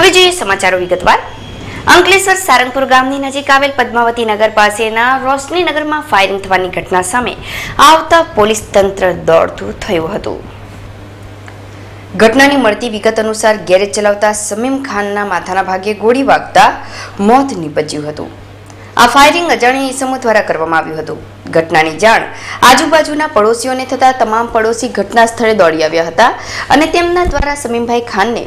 હવે જોઈએ સમાચારો વિગતવાર અંકલેશ્વર સારંગપુર ગામની નજીક આવેલ પદ્માવતી નગર પાસેના રોશની નગરમાં ફાયરિંગ થવાની ઘટના સામે આવતા પોલીસ તંત્ર દોડતું થયું હતું. ઘટનાની મળતી વિગત અનુસાર ગેરેજ ચલાવતા સમીમ ખાનના માથાના ભાગે ગોળી વાગતા મોત નીપજ્યું હતું. આ ફાયરિંગ અજાણ્યા ઇસમો દ્વારા કરવામાં આવ્યું હતું. ઘટનાની જાણ આજુબાજુના પડોશીઓને થતા તમામ પડોશી ઘટના સ્થળે દોડી આવ્યા હતા અને તેમના દ્વારા સમીમભાઈ ખાનને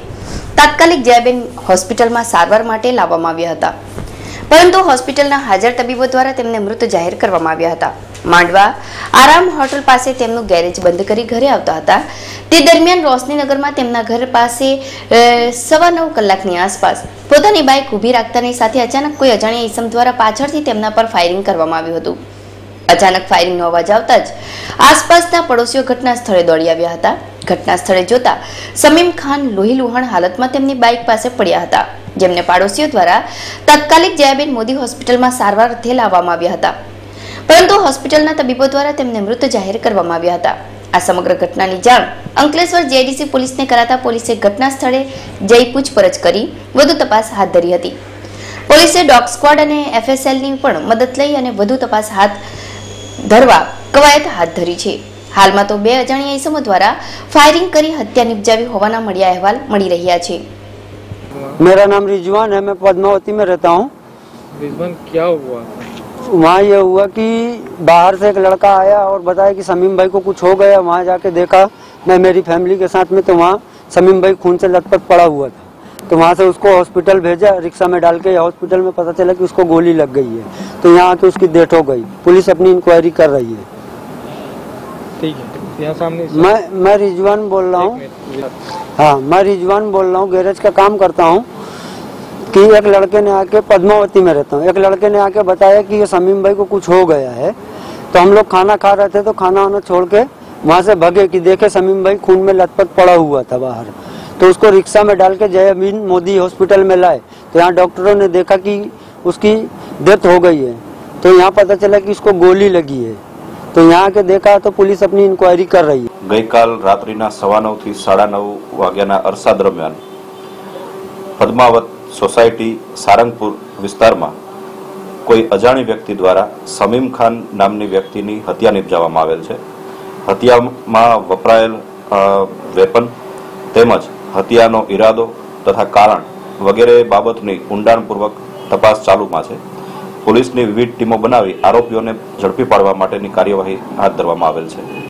તાત્કાલિક જયાબેન હોસ્પિટલમાં સારવાર માટે લાવવામાં આવ્યા હતા. પરંતુ હોસ્પિટલના હાજર તબીબો દ્વારા તેમને મૃત જાહેર કરવામાં આવ્યા હતા. માંડવા આરામ હોટલ પાસે તેમનું ગેરેજ બંધ કરી ઘરે આવતા હતા. તે દરમિયાન રોશનીનગરમાં તેમના ઘર પાસે સવા નવ કલાકની આસપાસ પોતાની બાઇક ઊભી રાખતાની સાથે અચાનક કોઈ અજાણ્યા ઈસમ દ્વારા પાછળથી તેમના પર ફાયરિંગ કરવામાં આવ્યું હતું. અચાનક ફાયરિંગનો અવાજ આવતા જ આસપાસના પડોશીઓ ઘટના સ્થળે દોડી આવ્યા હતા. ઘટના સ્થળે જોતા સમીમ ખાન, લોહી લુહાણ હાલતમાં તેમની બાઇક પાસે પડ્યા હતા. જેમને પાડોશીઓ દ્વારા તાત્કાલિક જયાબેન મોદી હોસ્પિટલમાં સારવાર અર્થે લાવવામાં આવ્યા હતા. પરંતુ હોસ્પિટલના તબીબો દ્વારા તેમને મૃત જાહેર કરવામાં આવ્યા હતા. આ સમગ્ર ઘટનાની જાણ અંકલેશ્વર જેડીસી પોલીસને કરાતા પોલીસે ઘટના સ્થળે જઈ પૂછપરછ કરી, વધુ તપાસ હાથ ધરી હતી. પોલીસે ડોગ સ્ક્વોડ અને એફએસએલની પણ મદદ લઈ અને વધુ તપાસ હાથ ધરવા કવાયત હાથ ધરી છે. હાલમાં તો બે અજાણ્યા ઇસમો દ્વારા ફાયરિંગ કરી હત્યા નિપજાવી હોવાના મળ્યા અહેવાલ મળી રહ્યા છે. मेरा नाम रिजवान है मैं पद्मावती में रहता हूँ। रिजवान क्या हुआ? वहाँ ये हुआ कि बाहर से एक लड़का आया और बताया कि समीम भाई को कुछ हो गया। वहाँ जाके देखा मैं मेरी फैमिली के साथ में तो वहाँ समीम भाई खून से लथपथ पड़ा हुआ था। तो वहाँ से उसको हॉस्पिटल भेजा रिक्शा में डाल के हॉस्पिटल में पता चला कि उसको गोली लग गई है। तो यहाँ आके उसकी डेथ हो गई। पुलिस अपनी इंक्वायरी कर रही है। यहाँ सामने मैं मैं रिजवान बोल रहा हूँ। हाँ मैं रिजवान बोल रहा हूँ गैरेज का काम करता हूँ कि एक लड़के ने आके पद्मावती में रहता हूँ। एक लड़के ने आके बताया कि ये समीम भाई को कुछ हो गया है। तो हम लोग खाना खा रहे थे तो खाना वाना छोड़ के वहाँ से भगे कि देखे समीम भाई खून में लथपथ पड़ा हुआ था बाहर। तो उसको रिक्शा में डाल के जयबीन मोदी हॉस्पिटल में लाए। तो यहाँ डॉक्टरों ने देखा कि उसकी डेथ हो गई है। तो यहाँ पता चला कि उसको गोली लगी है। तो यहाँ के देखा तो पुलिस अपनी इंक्वायरी कर रही है ગઈકાલ રાત્રિના સવા નવથી સાડા નવ વાગ્યાના અરસા દરમિયાન પદ્માવત સોસાયટી સારંગપુર વિસ્તારમાં કોઈ અજાણી વ્યક્તિ દ્વારા સમીમ ખાન નામની વ્યક્તિની હત્યા નિપજાવવામાં આવેલ છે હત્યામાં વપરાયેલ અ, વેપન તેમજ હત્યાનો ઈરાદો તથા કારણ વગેરે બાબતની ઊંડાણપૂર્વક તપાસ ચાલુમાં છે પોલીસની વિવિધ ટીમો બનાવી આરોપીઓને ઝડપી પાડવા માટેની કાર્યવાહી હાથ ધરવામાં આવેલ છે.